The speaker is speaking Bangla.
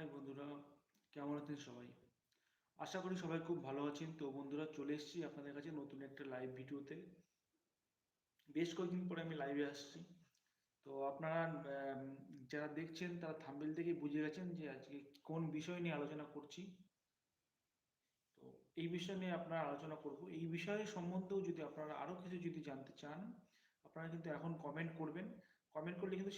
হাই বন্ধুরা, কেমন আছেন সবাই? আশা করি সবাই খুব ভালো আছেন। তো বন্ধুরা, চলে এসেছি আপনাদের কাছে নতুন একটা লাইভ ভিডিওতে। বেশ কয়েকদিন পরে আমি লাইভে আসছি। তো আপনারা যারা দেখছেন, তারা থাম্বেল থেকে বুঝে গেছেন যে আজকে কোন বিষয় নিয়ে আলোচনা করছি। তো এই বিষয় নিয়ে আপনারা আলোচনা করব। এই বিষয় সম্বন্ধেও যদি আপনারা আরও কিছু যদি জানতে চান, আপনারা কিন্তু এখন কমেন্ট করবেন। কমেন্ট করলে কিন্তু